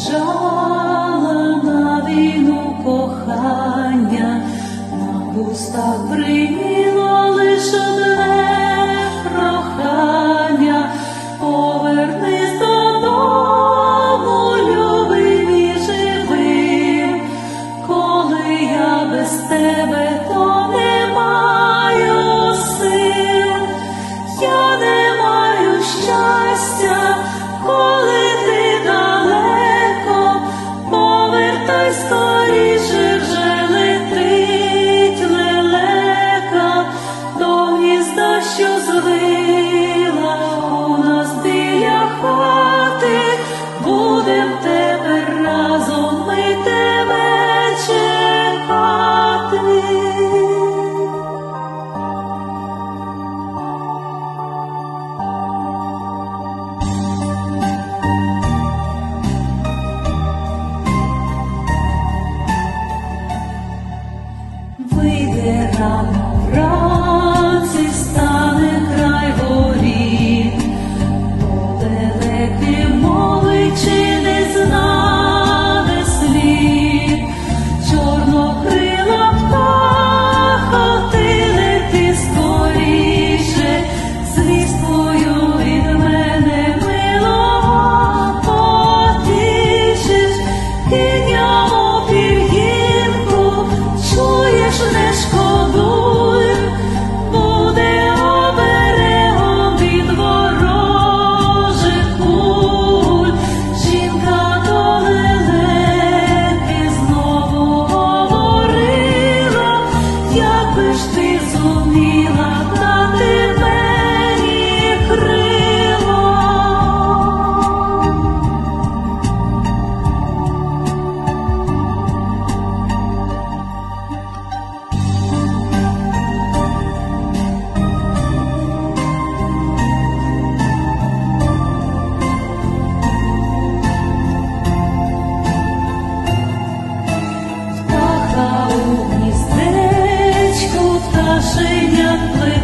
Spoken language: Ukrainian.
жала на війну кохання, на пустах прийміло, лише одне прохання, повернись додому, любий коли я без тебе. wyjdę rano, rano. ж ти зуміла дати. Suy.